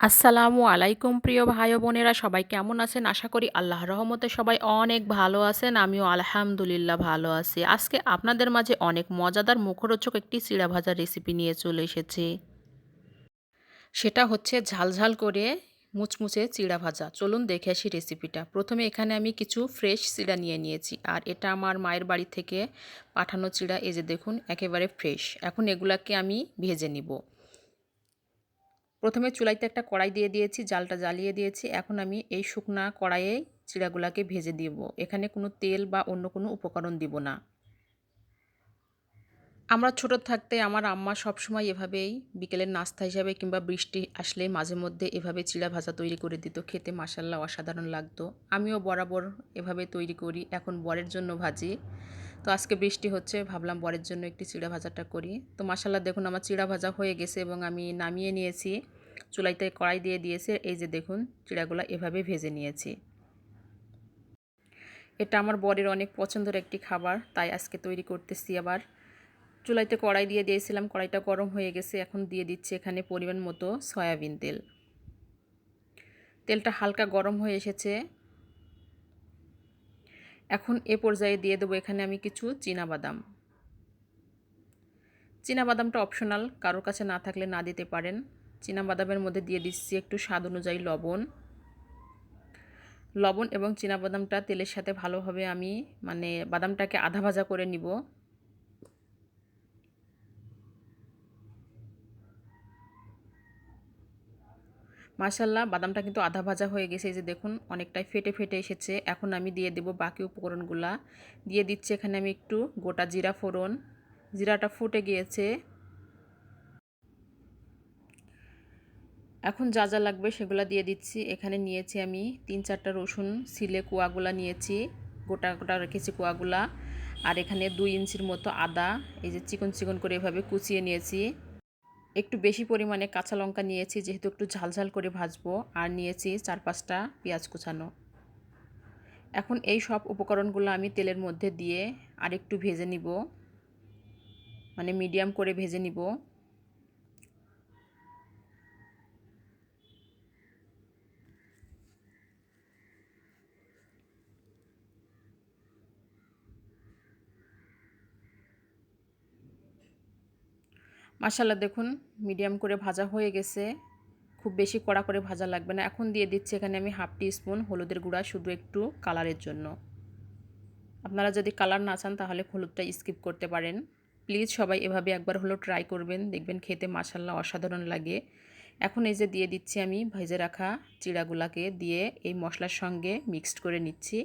আসসালামু আলাইকুম, প্রিয় ভাই বোনেরা, সবাই কেমন আছেন? আশা করি আল্লাহর রহমতে সবাই অনেক ভালো আছেন, আমিও আলহামদুলিল্লাহ ভালো আছি। আজকে আপনাদের মাঝে অনেক মজাদার মুখরোচক একটি চিড়া ভাজার রেসিপি নিয়ে চলে এসেছি। সেটা হচ্ছে ঝালঝাল করে মুচমুচে চিড়া ভাজা। চলুন দেখে আসি রেসিপিটা। প্রথমে এখানে আমি কিছু ফ্রেশ চিড়া নিয়ে নিয়েছি, আর এটা আমার মায়ের বাড়ি থেকে পাঠানো চিড়া, এই যে দেখুন, একেবারে ফ্রেশ। এখন এগুলাকে আমি ভেজে নিব। প্রথমে চুলাইতে একটা কড়াই দিয়ে দিয়েছি, জালটা জ্বালিয়ে দিয়েছি। এখন আমি এই শুকনা কড়াইয়ে চিড়াগুলাকে ভেজে দিব। এখানে কোনো তেল বা অন্য কোনো উপকরণ দিব না। আমরা ছোট থাকতে আমার আম্মা সবসময় এভাবেই বিকেলের নাস্তা হিসাবে কিংবা বৃষ্টি আসলে মাঝে মধ্যে এভাবে চিড়া ভাজা তৈরি করে দিত। খেতে মাসাল্লাহ অসাধারণ লাগতো। আমিও বরাবর এভাবে তৈরি করি। এখন বরের জন্য ভাজি। তো আজকে বৃষ্টি হচ্ছে, ভাবলাম বরের জন্য একটি চিড়া ভাজাটা করি। তো মাসাল্লাহ দেখুন আমার চিড়া ভাজা হয়ে গেছে এবং আমি নামিয়ে নিয়েছি। চুলাইতে কড়াই দিয়ে দিয়েছে, এই যে দেখুন চিড়াগুলো এভাবে ভেজে নিয়েছি। এটা আমার বরের অনেক পছন্দের একটি খাবার, তাই আজকে তৈরি করতেছি আবার। চুলাইতে কড়াই দিয়ে দিয়েছিলাম, কড়াইটা গরম হয়ে গেছে, এখন দিয়ে দিচ্ছি এখানে পরিমাণ মতো সয়াবিন তেল। তেলটা হালকা গরম হয়ে এসেছে। এখন এ পর্যায়ে দিয়ে দেবো এখানে আমি কিছু বাদাম বাদামটা অপশনাল কারোর কাছে না থাকলে না দিতে পারেন। বাদামের মধ্যে দিয়ে দিচ্ছি একটু স্বাদ অনুযায়ী লবণ। লবণ এবং বাদামটা তেলের সাথে ভালোভাবে আমি মানে বাদামটাকে আধা ভাজা করে নিব। মাশাল্লাহ বাদামটা কিন্তু আধা ভাজা হয়ে গেছে, এই যে দেখুন অনেকটাই ফেটে ফেটে এসেছে। এখন আমি দিয়ে দেব বাকি উপকরণগুলা। দিয়ে দিচ্ছি এখানে আমি একটু গোটা জিরা ফোড়ন। জিরাটা ফুটে গিয়েছে। এখন যা যা লাগবে সেগুলো দিয়ে দিচ্ছি। এখানে নিয়েছি আমি তিন চারটা রসুন সিলে কুয়াগুলা নিয়েছি, গোটা গোটা রেখেছি কুয়াগুলা। আর এখানে দুই ইঞ্চির মতো আদা, এই যে চিকন চিকন করে এভাবে কুচিয়ে নিয়েছি। একটু বেশি পরিমাণে কাঁচা লঙ্কা নিয়েছি, যেহেতু একটু ঝালঝাল করে ভাজবো, আর নিয়েছি চার পাঁচটা পেঁয়াজ কুচানো। এখন এই সব উপকরণগুলো আমি তেলের মধ্যে দিয়ে আর একটু ভেজে নিব মানে মিডিয়াম করে ভেজে নিব। মাসাল্লা দেখুন, মিডিয়াম করে ভাজা হয়ে গেছে। খুব বেশি কড়া করে ভাজা লাগবে না। এখন দিয়ে দিচ্ছি এখানে আমি হাফ টি স্পুন হলুদের গুঁড়া, শুধু একটু কালারের জন্য। আপনারা যদি কালার না চান, তাহলে হলুদটা স্কিপ করতে পারেন। প্লিজ সবাই এভাবে একবার হলো ট্রাই করবেন। দেখবেন খেতে মাসাল্লা অসাধারণ লাগে। এখন এই যে দিয়ে দিচ্ছি আমি ভেজে রাখা চিড়াগুলাকে দিয়ে এই মশলার সঙ্গে মিক্সড করে নিচ্ছি।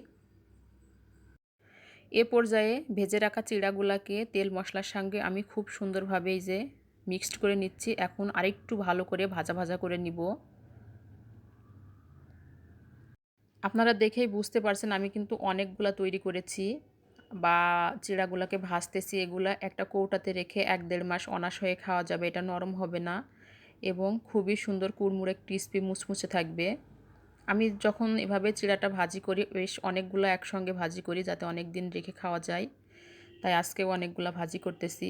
এ পর্যায়ে ভেজে রাখা চিড়াগুলাকে তেল মশলার সঙ্গে আমি খুব সুন্দরভাবে এই যে মিক্সড করে নিচ্ছি। এখন আরেকটু ভালো করে ভাজা ভাজা করে নিব। আপনারা দেখেই বুঝতে পারছেন আমি কিন্তু অনেকগুলা তৈরি করেছি বা চিড়াগুলাকে ভাজতেছি। এগুলা একটা কৌটাতে রেখে এক দেড় মাস অনাস হয়ে খাওয়া যাবে, এটা নরম হবে না এবং খুবই সুন্দর কুড়মুড়ে ক্রিস্পি মুচমুচে থাকবে। আমি যখন এভাবে চিড়াটা ভাজি করি, বেশ অনেকগুলো একসঙ্গে ভাজি করি যাতে অনেক দিন রেখে খাওয়া যায়। তাই আজকেও অনেকগুলো ভাজি করতেছি।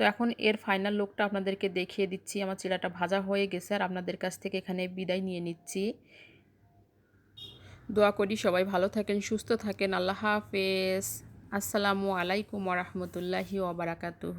তো এখন এর ফাইনাল লুকটা আপনাদেরকে দেখিয়ে দিচ্ছি। আমার চিড়াটা ভাজা হয়ে গেছে আর আপনাদের কাছ থেকে এখানে বিদায় নিয়ে নিচ্ছি। দোয়া করি সবাই ভালো থাকেন, সুস্থ থাকেন। আল্লাহ হাফেজ। আসসালামু আলাইকুম রহমতুল্লাহি ওবরাকাতুহ